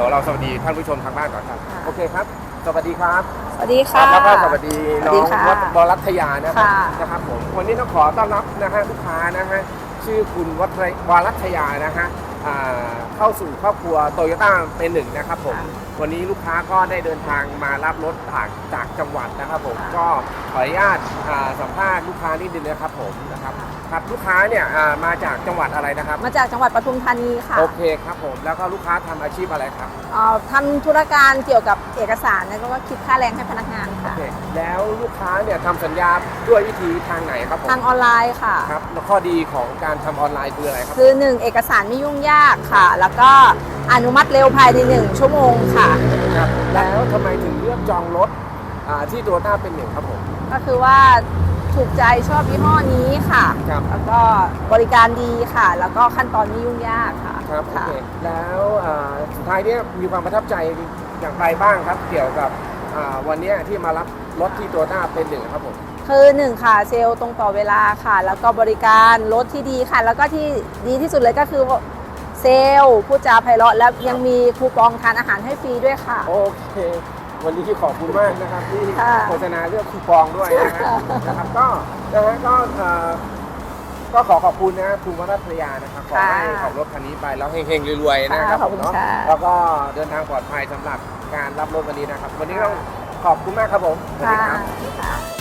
ดี๋ยวเราสวัสดีท่านผู้ชมทางบ้านก่อนครับค่ะโอเคครับ สวัสดีครับ สวัสดีค่ะ แล้วก็สวัสดีน้องสวัสดีค่ะวัดบรัตยานะครับค่ะนะครับผมวันนี้ต้องขอต้อนรับนะฮะลูกค้านะฮะชื่อคุณวัดวรัตยานะฮะอ่าเข้าสู่ครอบครัวโตโยต้าเป็นหนึ่งนะครับผม วันนี้ลูกค้าก็ได้เดินทางมารับรถจากจากจังหวัดนะครับผมค่ะก็ขออนุญาตอ่าสัมภาษณ์ลูกค้านิดนึงนะครับผมนะครับครับลูกค้าเนี่ยอ่ามาจากจังหวัดอะไรนะครับ มาจากจังหวัดปทุมธานีค่ะโอเคครับผมแล้วก็ลูกค้าทำอาชีพอะไรครับเอ่อทำธุรการเกี่ยวกับเอกสารแล้วก็คิดค่าแรงให้พนักงานโอค่ะเคแล้วลูกค้าเนี่ยทำสัญญาด้วยวิธีทางไหนครับผมทางออนไลน์ค่ะครับแล้วข้อดีของการทำออนไลน์คืออะไรครับคือ 1 เอกสารไม่ยุ่งยากค่ะ แล้วก็ อนุมัติเร็วภายใน 1 ชั่วโมงค่ะ ครับแล้วทำไมถึงเลือกจองรถอ่าที่โตโยต้าเป็นหนึ่งครับผม ก็คือว่าถูกใจชอบยี่ห้อนี้ค่ะ ครับ แล้วก็บริการดีค่ะ แล้วก็ขั้นตอนไม่ยุ่งยากค่ะครับโอค่ะ เคแล้วอ่าสุดท้ายเนี่ยมีความประทับใจอย่างไรบ้างครับ เกี่ยวกับอ่าวันเนี้ยที่มารับรถที่โตโยต้าเป็นหนึ่งครับผมคือหนึ่งค่ะเซลล์ตรงต่อเวลาค่ะ แล้วก็บริการรถที่ดีค่ะ แล้วก็ที่ดีที่สุดเลยก็คือ เซลล์ผู้จาไพเราะแล้วยังมีคูปองทานอาหารให้ฟรีด้วยค่ะ โอเค วันนี้ขอบคุณมากนะครับที่ค่ะโฆษณาเรื่องคูปองด้วยนะฮะนะครับก็นะฮะก็เอ่อก็ขอขอบคุณนะคุณวรัตยานะครับขอให้ขับรถคันนี้ไปแล้วเฮงๆรวยๆนะครับค่ะขอบคุณผมเนาะค่ะ แล้วก็เดินทางปลอดภัยสำหรับการรับรถวันนี้นะครับ วันนี้ต้องขอบคุณมากครับผมสวัสดีค่ะครับ ค่ะ